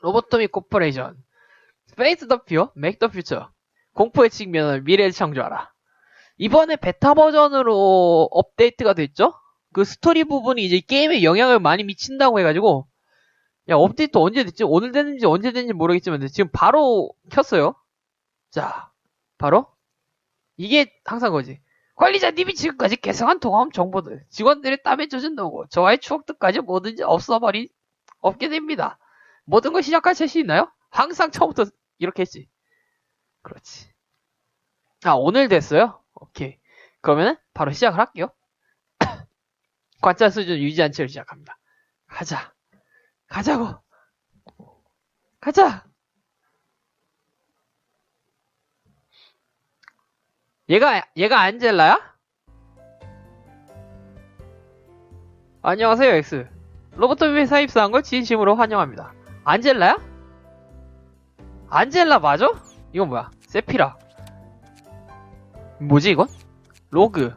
로보토미 코퍼레이션. 페이스 더 퓨어, 맥 더 퓨처. 공포의 측면을 미래를 창조하라. 이번에 베타 버전으로 업데이트가 됐죠? 그 스토리 부분이 이제 게임에 영향을 많이 미친다고 해가지고, 야, 업데이트 언제 됐지? 오늘 됐는지 언제 됐는지 모르겠지만, 지금 바로 켰어요. 자, 바로? 이게 항상 거지. 관리자님이 지금까지 개성한 동험 정보들, 직원들의 땀에 젖은 노고, 저와의 추억들까지 뭐든지 없어버리, 없게 됩니다. 모든 걸 시작할 자신 있나요? 항상 처음부터 이렇게 했지. 그렇지. 아, 오늘 됐어요? 오케이. 그러면 바로 시작을 할게요. 관찰 수준 유지한 채로 시작합니다. 가자. 가자고. 가자. 얘가, 얘가 안젤라야? 안녕하세요, X. 로버트 회사 입사한 걸 진심으로 환영합니다. 안젤라야? 안젤라 맞아? 이건 뭐야? 세피라. 뭐지, 이건? 로그.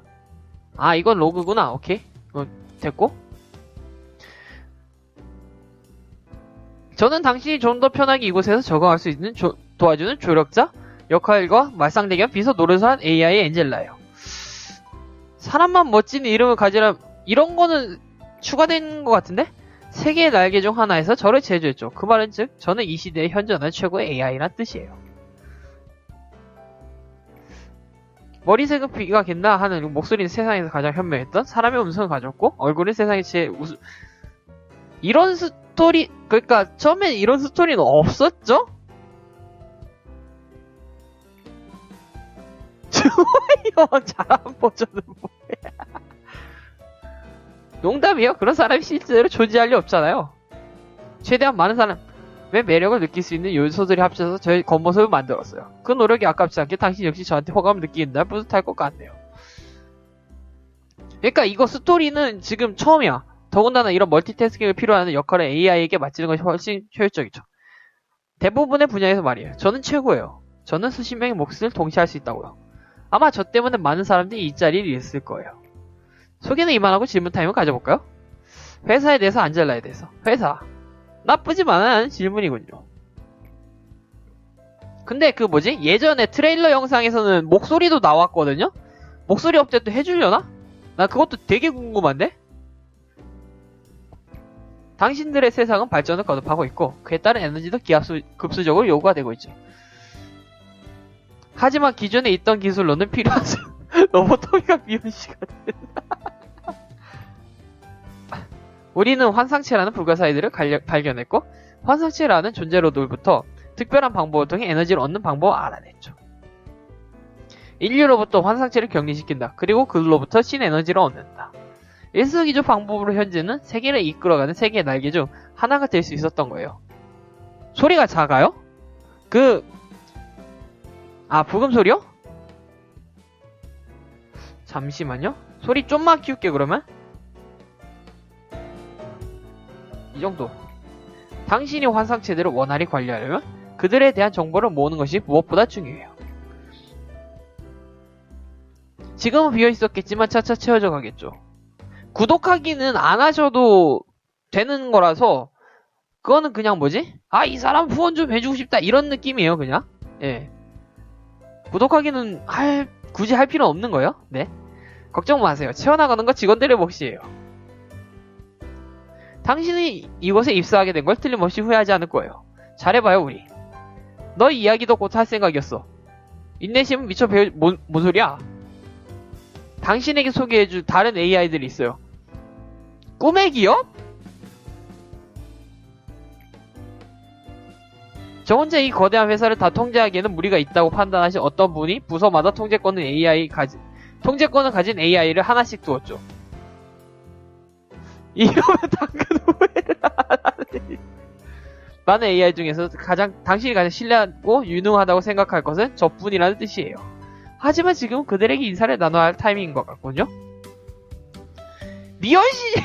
아, 이건 로그구나. 오케이. 이건 됐고. 저는 당신이 좀 더 편하게 이곳에서 적응할 수 있는 조- 도와주는 조력자, 역할과 말상대결 비서 노릇을 한 AI의 엔젤라예요. 사람만 멋진 이름을 가지라 이런 거는 추가된 것 같은데? 세 개의 날개 중 하나에서 저를 제조했죠. 그 말은 즉 저는 이 시대에 현존하는 최고의 AI란 뜻이에요. 머리색은 비가 겠나 하는 목소리는 세상에서 가장 현명했던 사람의 음성을 가졌고 얼굴은 세상에 제일 우스 이런 스토리 그러니까 처음엔 이런 스토리는 없었죠? 좋아요 잘한 버전은 뭐야 농담이요? 그런 사람이 실제로 존재할 리 없잖아요. 최대한 많은 사람의 매력을 느낄 수 있는 요소들이 합쳐서 저의 겉모습을 만들었어요. 그 노력이 아깝지 않게 당신 역시 저한테 호감을 느끼는날 뿌듯할 것 같네요. 그러니까 이거 스토리는 지금 처음이야. 더군다나 이런 멀티태스킹을 필요로 역할을 AI에게 맡기는 것이 훨씬 효율적이죠. 대부분의 분야에서 말이에요. 저는 최고예요. 저는 수십 명의 몫을 동시에 할 수 있다고요. 아마 저 때문에 많은 사람들이 이 자리를 잃었을 거예요. 소개는 이만하고 질문 타임을 가져볼까요? 회사에 대해서 안젤라에 대해서. 회사. 나쁘지만 않은 질문이군요. 근데 그 뭐지? 예전에 트레일러 영상에서는 목소리도 나왔거든요? 목소리 업데이트 해주려나? 나 그것도 되게 궁금한데? 당신들의 세상은 발전을 거듭하고 있고 그에 따른 에너지도 급수적으로 요구가 되고 있죠. 하지만 기존에 있던 기술로는 필요한 수- 로보토미가 비운 시간. 우리는 환상체라는 불가사의들을 발견했고 환상체라는 존재로부터 특별한 방법을 통해 에너지를 얻는 방법을 알아냈죠. 인류로부터 환상체를 격리시킨다. 그리고 그로부터 신에너지를 얻는다. 일석이조 방법으로 현재는 세계를 이끌어가는 세계의 날개 중 하나가 될 수 있었던 거예요. 소리가 작아요? 그 아, 부금 소리요? 잠시만요. 소리 좀만 키울게, 그러면. 이 정도. 당신이 환상체들을 원활히 관리하려면 그들에 대한 정보를 모으는 것이 무엇보다 중요해요. 지금은 비어 있었겠지만 차차 채워져 가겠죠. 구독하기는 안 하셔도 되는 거라서 그거는 그냥 뭐지? 아, 이 사람 후원 좀 해주고 싶다. 이런 느낌이에요, 그냥. 예. 구독하기는 할, 굳이 할 필요 없는 거예요. 네. 걱정 마세요. 채워나가는 건 직원들의 몫이에요. 당신이 이곳에 입사하게 된 걸 틀림없이 후회하지 않을 거예요. 잘해봐요, 우리. 너 이야기도 곧 할 생각이었어. 인내심은 미쳐 배우, 뭔, 뭔 소리야? 당신에게 소개해줄 다른 AI들이 있어요. 꿈의 기업? 저 혼자 이 거대한 회사를 다 통제하기에는 무리가 있다고 판단하신 어떤 분이 부서마다 통제권을 AI 가지, 통제권을 가진 AI를 하나씩 두었죠. 이러면 당근 후회를 하다니. 많은 AI 중에서 가장, 당신이 가장 신뢰하고 유능하다고 생각할 것은 저뿐이라는 뜻이에요. 하지만 지금 그들에게 인사를 나눠야 할 타이밍인 것 같군요. 미연씨!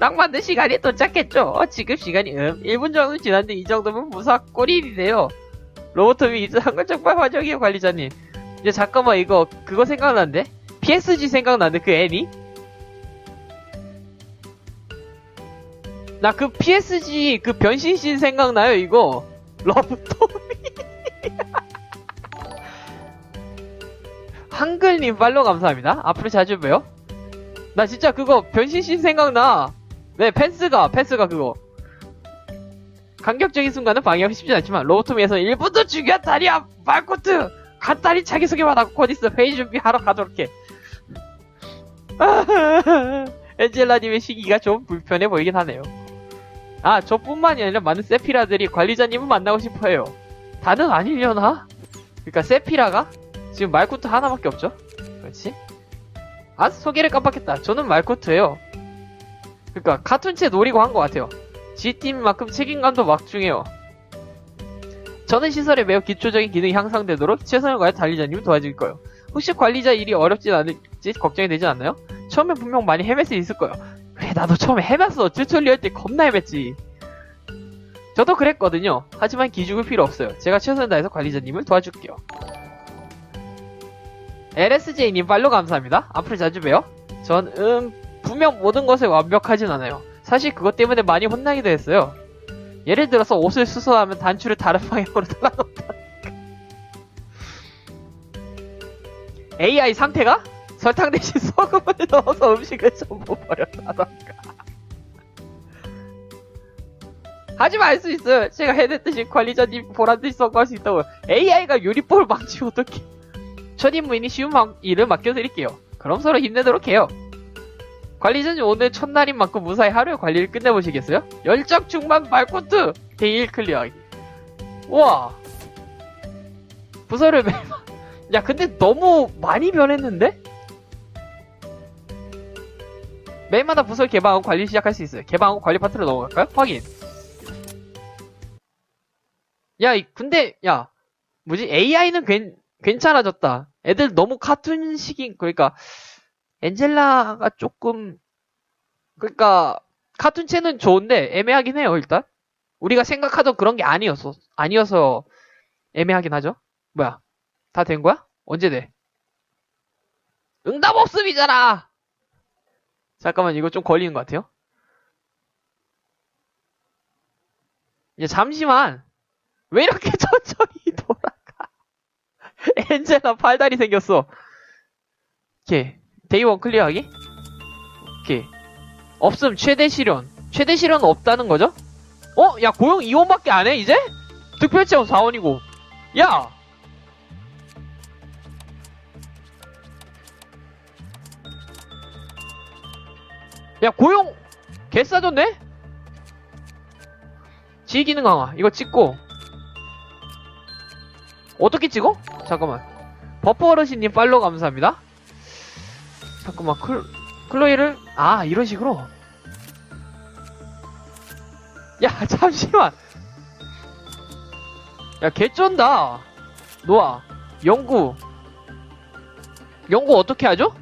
딱 맞는 시간이 도착했죠. 지금 시간이 음 1분 정도 지났는데 이 정도면 무사 꼴일이네요. 로보톰이 입사한 건 정말 환영해요 관리자님. 이제 잠깐만 이거 그거 생각나는데? PSG 생각나는데 그 애니? 나 그 PSG 그 변신씬 생각나요, 이거? 러브토미. 한글님 팔로우 감사합니다. 앞으로 자주 봬요. 나 진짜 그거 변신씬 생각나. 네, 펜스가, 펜스가 그거. 감격적인 순간은 방해하기 쉽지 않지만, 로보토미에서 1분도 죽였다리야! 말코트! 간단히 자기소개만 곧 있어. 회의 준비하러 가도록 해. 엔젤라님의 시기가 좀 불편해 보이긴 하네요. 아, 저뿐만이 아니라 많은 세피라들이 관리자님을 만나고 싶어 해요. 다는 아니려나? 그니까 세피라가? 지금 말코트 하나밖에 없죠? 그렇지? 아, 소개를 깜빡했다. 저는 말코트예요. 그니까 카툰체 노리고 한 것 같아요. G팀만큼 책임감도 막중해요. 저는 시설에 매우 기초적인 기능이 향상되도록 최선을 다해 관리자님을 도와줄 거예요. 혹시 관리자 일이 어렵진 않을 지 걱정이 되지 않나요? 처음엔 분명 많이 수 있을 거예요. 그래, 나도 처음에 헤맸어. 튜토리얼 때 겁나 헤맸지. 저도 그랬거든요. 하지만 기죽을 필요 없어요. 제가 최선을 다해서 관리자님을 도와줄게요. LSJ님 팔로 감사합니다. 앞으로 자주 봬요. 전, 음, 분명 모든 것에 완벽하진 않아요. 사실 그것 때문에 많이 혼나기도 했어요. 예를 들어서 옷을 수선하면 단추를 다른 방향으로 달아놓다. AI 상태가 설탕 대신 소금을 넣어서 음식을 전부 버렸다던가. 하지만 알 수 있어요. 제가 해냈듯이 관리자님 보란듯이 성공할 수 있다고. AI가 요리법을 망치면 어떡해. 첫 임무이니 쉬운 방- 일을 맡겨드릴게요. 그럼 서로 힘내도록 해요. 관리자님 오늘 첫날인 만큼 무사히 하루의 관리를 끝내보시겠어요? 열정 충만 말코트! 데일 클리어하기. 우와. 부서를 매일, 야, 근데 너무 많이 변했는데? 매일마다 부서를 개방하고 관리 시작할 수 있어요. 개방하고 관리 파트로 넘어갈까요? 확인. 야, 이- 근데, 야, 뭐지? AI는 괜, 괜찮아졌다. 애들 너무 카툰식인, 그러니까, 엔젤라가 조금, 그러니까, 카툰체는 좋은데, 애매하긴 해요, 일단. 우리가 생각하던 그런 게 아니었어. 아니어서, 애매하긴 하죠? 뭐야? 다 된 거야? 언제 돼? 응답 없음이잖아! 잠깐만, 이거 좀 걸리는 것 같아요. 이제 잠시만. 왜 이렇게 천천히 돌아가? 엔젤라 팔다리 생겼어. 오케이. 데이원 클리어하기? 오케이. 없음, 최대 실현. 최대 실현은 없다는 거죠? 어? 야, 고용 2원밖에 안 해, 이제? 득표 체험 4원이고. 야! 야, 고용! 개 싸졌네? 지휘기능 강화. 이거 찍고. 어떻게 찍어? 잠깐만. 버퍼 어르신님 팔로우 감사합니다. 잠깐만, 클, 클로이를, 아, 이런 식으로. 야, 잠시만. 야, 개쩐다. 노아, 연구. 연구 어떻게 하죠?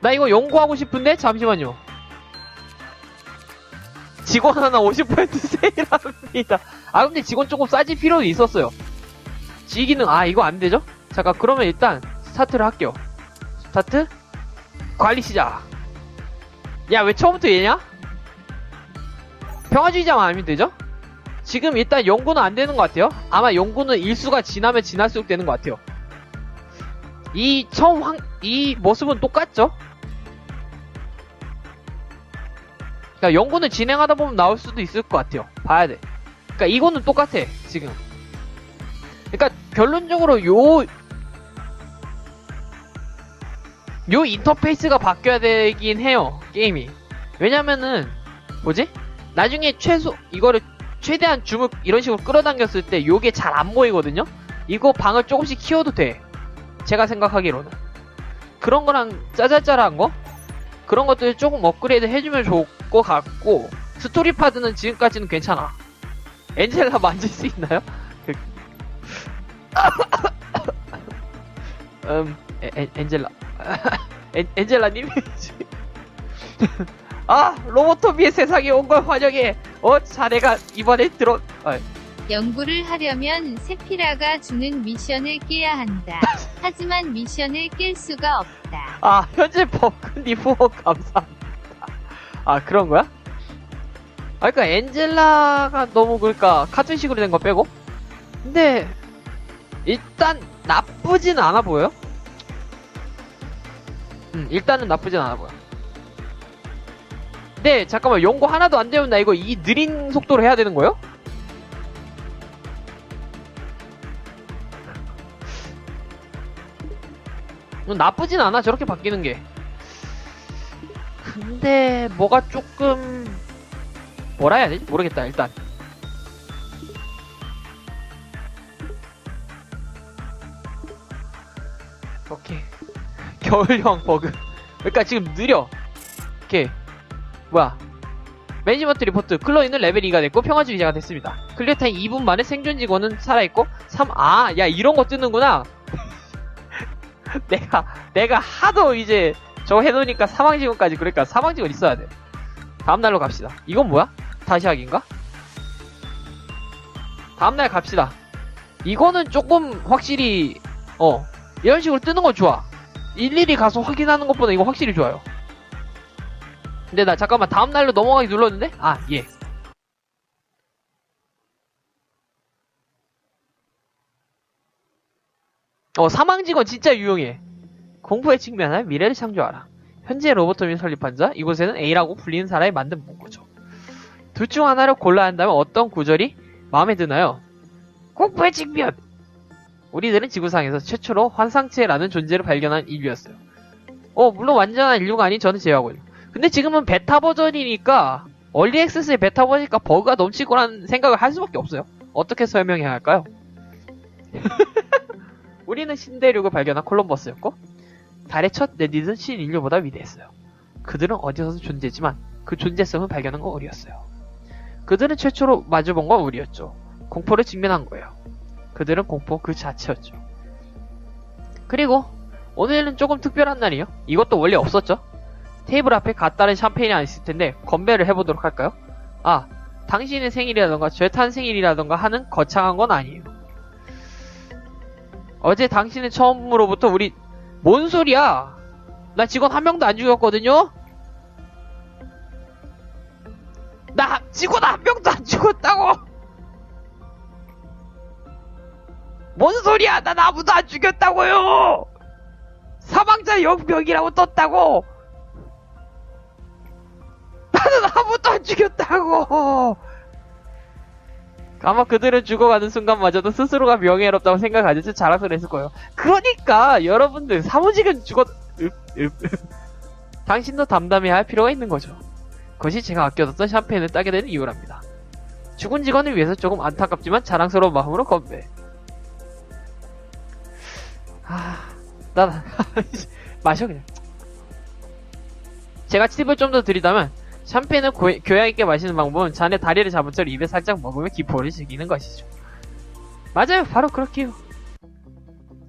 나 이거 연구하고 싶은데? 잠시만요. 직원 하나 50% 세일합니다. 아, 근데 직원 조금 싸질 필요는 있었어요. 지기능, 아, 이거 안 되죠? 잠깐, 그러면 일단, 스타트를 할게요. 스타트? 관리 시작. 야, 왜 처음부터 얘냐? 평화주의자만 아니면 되죠? 지금 일단 연구는 안 되는 것 같아요. 아마 연구는 일수가 지나면 지날수록 되는 것 같아요. 이 처음 황, 이 모습은 똑같죠? 그러니까 연구는 진행하다 보면 나올 수도 있을 것 같아요. 봐야 돼. 그러니까 이거는 똑같아 지금. 그러니까 결론적으로 요, 요 인터페이스가 바뀌어야 되긴 해요 게임이. 왜냐면은 뭐지? 나중에 최소 이거를 최대한 줌을 이런 식으로 끌어당겼을 때 요게 잘 안 보이거든요. 이거 방을 조금씩 키워도 돼. 제가 생각하기로는 그런 거랑 짜잘짜잘한 거 그런 것들 조금 업그레이드 해주면 좋을 것 같고 스토리 파드는 지금까지는 괜찮아. 엔젤라 만질 수 있나요? 그... 음 에, 에, 엔젤라. 엔, 엔젤라님? 아 로보토비의 세상에 온 걸 환영해. 어 자네가 이번에 들어 아, 연구를 하려면 세피라가 주는 미션을 깨야 한다. 하지만 미션을 깰 수가 없다. 아, 현재 버크니 후원 감사합니다. 아, 그런 거야? 아, 그니까, 엔젤라가 너무, 그러니까, 카툰식으로 된 거 빼고? 근데, 일단, 나쁘진 않아 보여요? 음, 일단은 나쁘진 않아 보여. 근데, 잠깐만, 연구 하나도 안 되면 나 이거 이 느린 속도로 해야 되는 거예요? 나쁘진 않아, 저렇게 바뀌는 게. 근데 뭐가 조금 뭐라 해야 되지? 모르겠다 일단. 오케이. 겨울형 버그. 그러니까 지금 느려. 오케이. 뭐야? 매니지먼트 리포트. 클로이는 레벨 2가 됐고 평화주 의자가 됐습니다. 클리어 타임 2분 만에 생존 직원은 살아있고 3아 야 이런 거 뜨는구나 내가 내가 하도 이제 저거 해놓으니까 사망지원까지 그러니까 사망지원 있어야 돼 다음날로 갑시다 이건 뭐야? 다시 하기인가? 다음날 갑시다 이거는 조금 확실히 어 이런 식으로 뜨는 건 좋아 일일이 가서 확인하는 것보다 이거 확실히 좋아요 근데 나 잠깐만 다음날로 넘어가기 눌렀는데? 아 예. 어 사망직원 진짜 유용해 공부의 측면을 미래를 창조하라. 현재 로보토민 설립한 자, 이곳에는 A라고 불리는 사람이 만든 문구죠. 둘 중 하나를 골라야 한다면 어떤 구절이 마음에 드나요? 공부의 측면! 우리들은 지구상에서 최초로 환상체라는 존재를 발견한 인류였어요. 어, 물론 완전한 인류가 아닌 저는 제외하고요. 근데 지금은 베타 버전이니까, 얼리 액세스의 베타 버전이니까 버그가 넘치고라는 생각을 할 수밖에 없어요. 어떻게 설명해야 할까요? 우리는 신대륙을 발견한 콜럼버스였고, 달의 첫 내디는 신인류보다 위대했어요. 그들은 어디서도 존재지만 그 존재성을 발견한 건 우리였어요. 그들은 최초로 마주본 건 우리였죠. 공포를 직면한 거예요. 그들은 공포 그 자체였죠. 그리고 오늘은 조금 특별한 날이에요. 이것도 원래 없었죠. 테이블 앞에 갓다른 샴페인이 안 있을 텐데 건배를 해보도록 할까요? 아, 당신의 생일이라던가 제 탄생일이라던가 하는 거창한 건 아니에요. 어제 당신은 처음으로부터 우리 뭔 소리야? 나 직원 한 명도 안 죽였거든요? 나 직원 한 명도 안 죽였다고! 뭔 소리야? 난 아무도 안 죽였다고요! 사망자 0명이라고 떴다고! 나는 아무도 안 죽였다고! 아마 그들은 죽어가는 순간마저도 스스로가 명예롭다고 생각하듯이 자랑스러워 했을 거예요. 그러니까 여러분들 사무직은 죽었... 읍, 읍. 당신도 담담해야 할 필요가 있는 거죠. 그것이 제가 아껴뒀던 샴페인을 따게 되는 이유랍니다. 죽은 직원을 위해서 조금 안타깝지만 자랑스러운 마음으로 건배. 아, 나 마셔 그냥. 제가 팁을 좀 더 드리자면 샴페인을 고, 교양 있게 마시는 방법은 잔의 다리를 잡은 채로 입에 살짝 먹으며 기포를 즐기는 것이죠. 맞아요, 바로 그렇게요.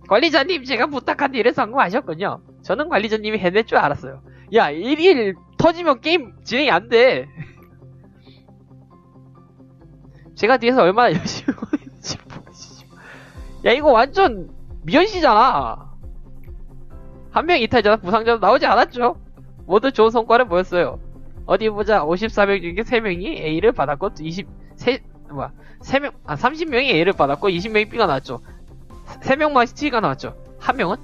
관리자님, 제가 부탁한 일을 성공하셨군요. 저는 관리자님이 해낼 줄 알았어요. 야, 1일 터지면 게임 진행이 안 돼. 제가 뒤에서 얼마나 열심히 했는지 보시죠. 야, 이거 완전 미연시잖아. 한 명 이탈자나 부상자도 나오지 않았죠. 모두 좋은 성과를 보였어요. 어디 보자. 54명 중에 3명이 A를 받았고 20, 세, 뭐야. 3명, 아, 30명이 A를 받았고 20명이 B가 나왔죠. 3명만 C가 나왔죠. 한 명은?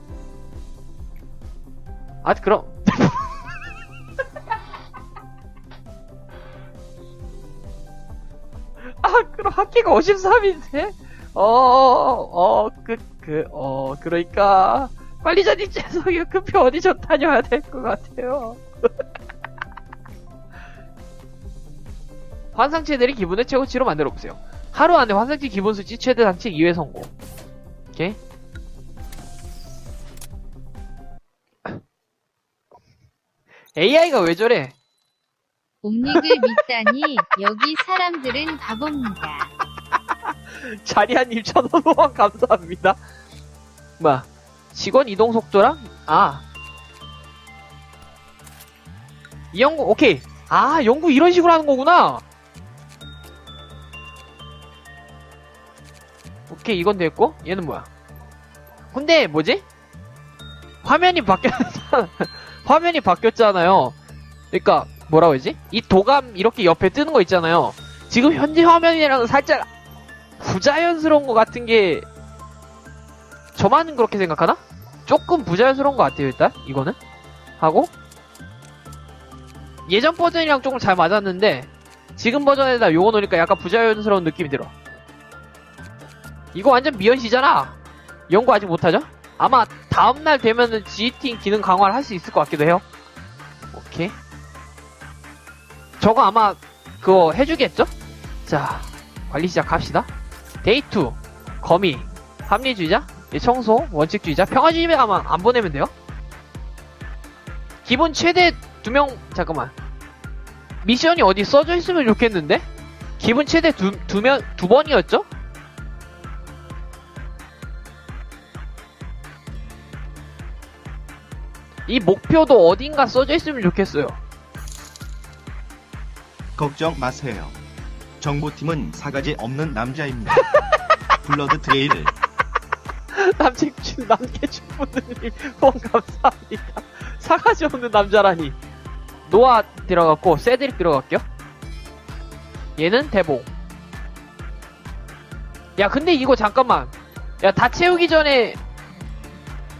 아, 그럼. 아, 그럼 학기가 53인데? 어, 어, 그, 그, 어, 그러니까. 관리자님 죄송해요. 급히 어디 좀 다녀야 될 것 같아요. 환상체들이 기분을 최고치로 만들어 보세요. 하루 안에 환상체 기본 수치 최대 상체 2회 성공. 오케이? AI가 왜 저래? 옴닉을 믿다니 여기 사람들은 바보입니다. 자리한님 천원 후원 감사합니다. 뭐야? 직원 이동 속도랑 아. 이 연구 오케이. 아 연구 이런 식으로 하는 거구나. 오케이 이건 됐고? 얘는 뭐야? 근데 뭐지? 화면이 바뀌었잖아 화면이 바뀌었잖아요. 그러니까 뭐라고 해야지? 이 도감 이렇게 옆에 뜨는 거 있잖아요. 지금 현재 화면이랑 살짝 부자연스러운 것 같은 게 저만 그렇게 생각하나? 조금 부자연스러운 것 같아요 일단. 이거는. 하고 예전 버전이랑 조금 잘 맞았는데 지금 버전에다 요거 놓으니까 약간 부자연스러운 느낌이 들어 이거 완전 미연시잖아. 연구 아직 못하죠? 아마 다음날 되면은 GT 기능 강화를 할 수 있을 것 같기도 해요. 오케이. 저거 아마 그거 해주겠죠? 자 관리 시작합시다. 데이2 거미. 합리주의자? 예, 청소. 원칙주의자? 평화주의자 아마 안 보내면 돼요. 기본 최대 두 명 잠깐만. 미션이 어디 써져 있으면 좋겠는데? 기본 최대 두, 두 명, 두 번이었죠? 이 목표도 어딘가 써져 있으면 좋겠어요 걱정 마세요. 정보팀은 사가지 없는 남자입니다. 블러드 트레일 남친춘 남계춘분님 후원 감사합니다. 사가지 없는 남자라니. 노아 들어갔고 세드릭 들어갈게요. 얘는 대봉. 야 근데 이거 잠깐만. 야 다 채우기 전에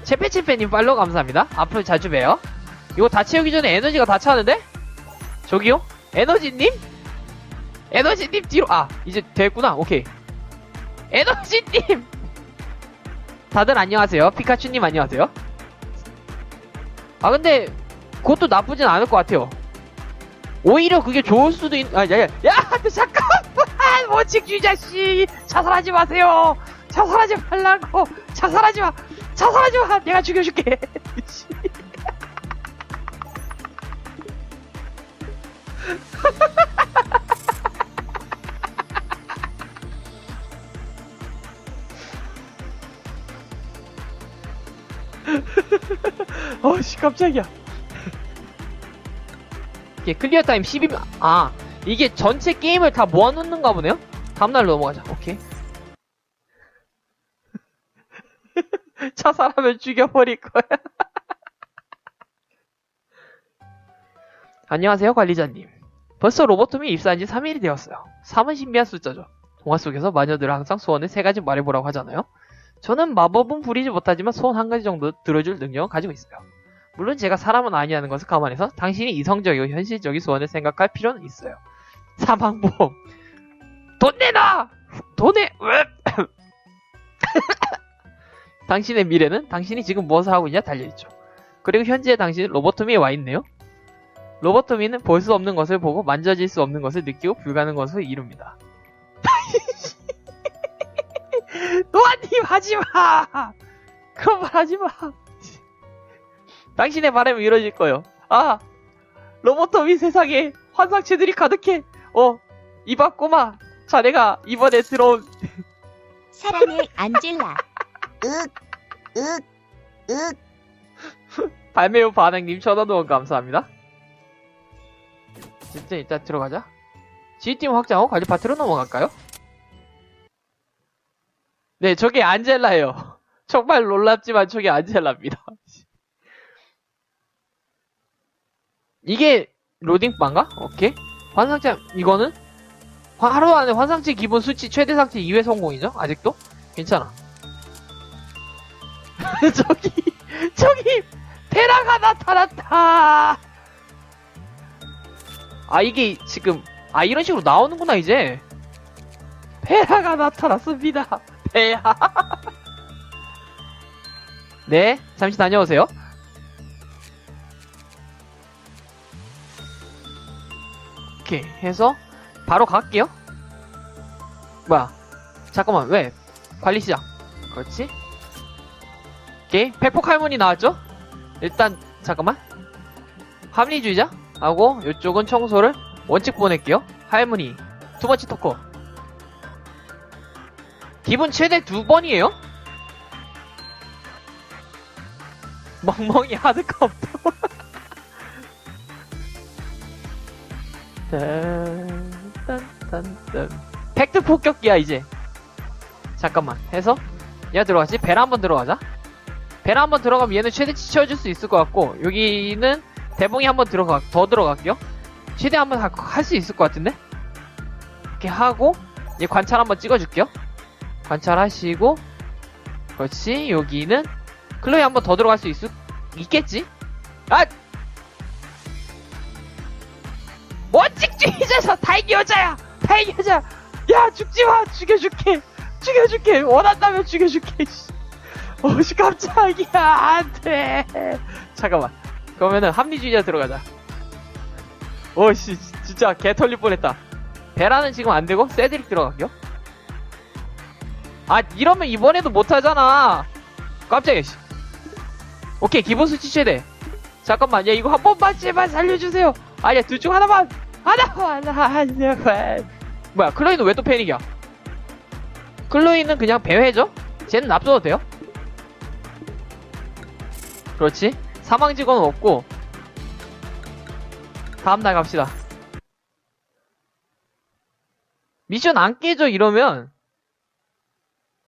채페채페님 팔로우 감사합니다. 앞으로 자주 봬요. 이거 다 채우기 전에 에너지가 다 차는데? 저기요? 에너지님? 에너지님 뒤로 아 이제 됐구나 오케이 에너지님 다들 안녕하세요. 피카츄님 안녕하세요. 아 근데 그것도 나쁘진 않을 것 같아요. 오히려 그게 좋을 수도 있. 아, 야, 야, 잠깐만, 원칙주의자 씨, 자살하지 마세요. 자살하지 말라고. 자살하지 마. 자살하지 마. 내가 죽여줄게. 씨. 어씨 깜짝이야. 이게 클리어 타임 12분. 아 이게 전체 게임을 다 모아놓는가 보네요. 다음날 넘어가자. 차사라면 죽여버릴 거야. 안녕하세요 관리자님. 벌써 로보톰이 입사한 지 3일이 되었어요. 3은 신비한 숫자죠. 동화 속에서 마녀들은 항상 소원을 세 가지 말해보라고 하잖아요. 저는 마법은 부리지 못하지만 소원 한 가지 정도 들어줄 능력은 가지고 있어요. 물론 제가 사람은 아니라는 것을 감안해서 당신이 이성적이고 현실적인 소원을 생각할 필요는 있어요. 사망보험. 돈 내놔! 돈 내! 당신의 미래는 당신이 지금 무엇을 하고 있냐 달려있죠. 그리고 현재 당신은 로보토미에 와 있네요. 로보토미는 볼 수 없는 것을 보고 만져질 수 없는 것을 느끼고 불가능한 것을 이룹니다. 노아님 하지마! 그런 말 하지마! 당신의 바람이 이루어질 거예요. 아! 로보토미 세상에 환상체들이 가득해! 어, 이봐 꼬마! 자네가 이번에 들어온 사랑해 안젤라. 윽, 윽, 윽. 발매후 반응님 천원원 감사합니다. 진짜 일단 들어가자. G팀 확장하고 관리 파트로 넘어갈까요? 네, 저게 안젤라예요. 정말 놀랍지만 저게 안젤라입니다. 이게 로딩방가? 오케이. 환상체 이거는 화- 하루 안에 환상체 기본 수치 최대 상체 2회 성공이죠? 아직도? 괜찮아. 저기 저기 테라가 나타났다. 아 이게 지금 아 이런 식으로 나오는구나 이제. 페라가 나타났습니다. 페야. 네, 잠시 다녀오세요. 오케이 해서 바로 갈게요. 뭐야? 잠깐만 왜? 관리 시작. 그렇지. 오케이 백폭 할머니 나왔죠? 일단 잠깐만. 합리주의자? 하고 이쪽은 청소를 원칙 보낼게요. 할머니 두 번째 토커 기본 최대 두 번이에요? 멍멍이 하드컵 딴딴딴딴 팩트 폭격기야 이제. 잠깐만 해서. 얘가 들어가지? 베라 한번 들어가자 베라 한번 들어가면 얘는 최대치 채워줄 수 있을 것 같고 여기는 대봉이 한번 들어가 더 들어갈게요. 최대 한번 할 수 있을 것 같은데? 이렇게 하고 얘 관찰 한번 찍어줄게요. 관찰하시고 그렇지 여기는 클로이 한번 더 들어갈 수 있, 있겠지? 아! 원칙주의자에서 다행히 여자야! 다행히 여자 야! 죽지마! 죽여줄게! 죽여줄게! 원한다면 죽여줄게 씨. 어씨 깜짝이야. 안돼. 잠깐만. 그러면은 합리주의자 들어가자. 어씨 진짜 개 털릴 뻔했다. 베라는 지금 안되고 세드릭 들어갈게요. 아 이러면 이번에도 못하잖아. 깜짝이야 씨. 오케이 기본 수치 최대 잠깐만 야 이거 한 번만 제발 살려주세요. 아니야 둘 중 하나만. 하나만 하나만. 뭐야 클로이는 왜 또 패닉이야? 클로이는 그냥 배회죠? 쟤는 납둬도 돼요 그렇지? 사망 직원은 없고 다음날 갑시다. 미션 안 깨져 이러면